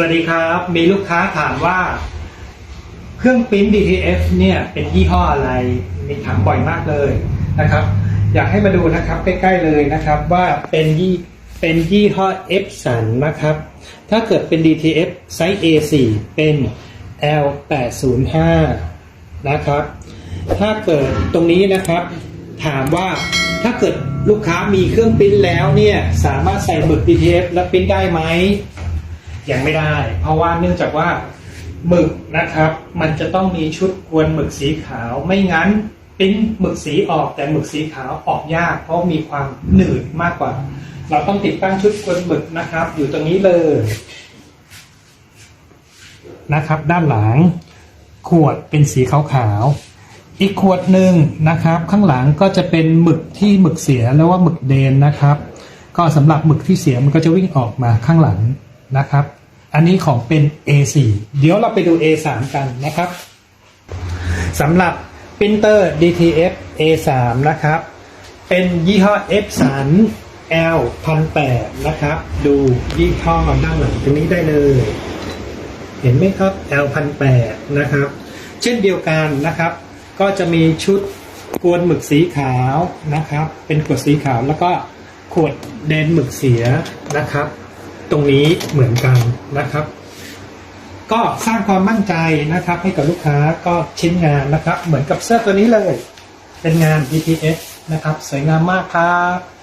วัสดีครับ มีลูกค้าถามว่า เครื่องปริ้น DTF เนี่ยเป็นยี่ห้ออะไร มีถามบ่อยมากเลยนะครับ อยากให้มาดูนะครับใกล้ๆเลยนะครับว่าเป็นยี่เป็นยี่ห้อ F สันนะครับ ถ้าเกิดเป็น DTF ไซส์ A4 เป็น L805 นะครับ ถ้าเกิดตรงนี้นะครับ ถามว่าถ้าเกิดลูกค้ามีเครื่องปริ้นแล้วเนี่ยสามารถใส่หมึก DTF แล้วปริ้นได้ไหม ยังไม่ได้ เพราะว่าเนื่องจากว่าหมึกนะครับ มันจะต้องมีชุดกวนหมึกสีขาว ไม่งั้นปิ้นหมึกสีออกแต่หมึกสีขาวออกยาก เพราะมีความหนืดมากกว่า เราต้องติดตั้งชุดกวนหมึกนะครับ อยู่ตรงนี้เลยนะครับ ด้านหลัง ขวดเป็นสีขาวๆอีกขวดหนึ่งนะครับ ข้างหลังก็จะเป็นหมึกที่หมึกเสียแล้วว่าหมึกเดนนะครับ ก็สำหรับหมึกที่เสียมันก็จะวิ่งออกมาข้างหลัง นะครับ อันนี้ของเป็น A4 เดี๋ยวเราไปดู A3 กันนะครับสำหรับปรินเตอร์ DTF A3 นะครับ เป็นยี่ห้อ F สัน L 1008นะครับ ดูยี่ห้อด้านหลังตรงนี้ได้เลย เห็นไหมครับ L 1008นะครับ เช่นเดียวกันนะครับ ก็จะมีชุดกวนหมึกสีขาวนะครับ เป็นขวดสีขาวแล้วก็ขวดแดนหมึกเสียนะครับ ตรงนี้เหมือนกันนะครับ ก็สร้างความมั่นใจนะครับ ให้กับลูกค้าก็ชิ้นงานนะครับ เหมือนกับเสื้อตัวนี้เลย เป็นงาน BTS นะครับ สวยงามมากครับ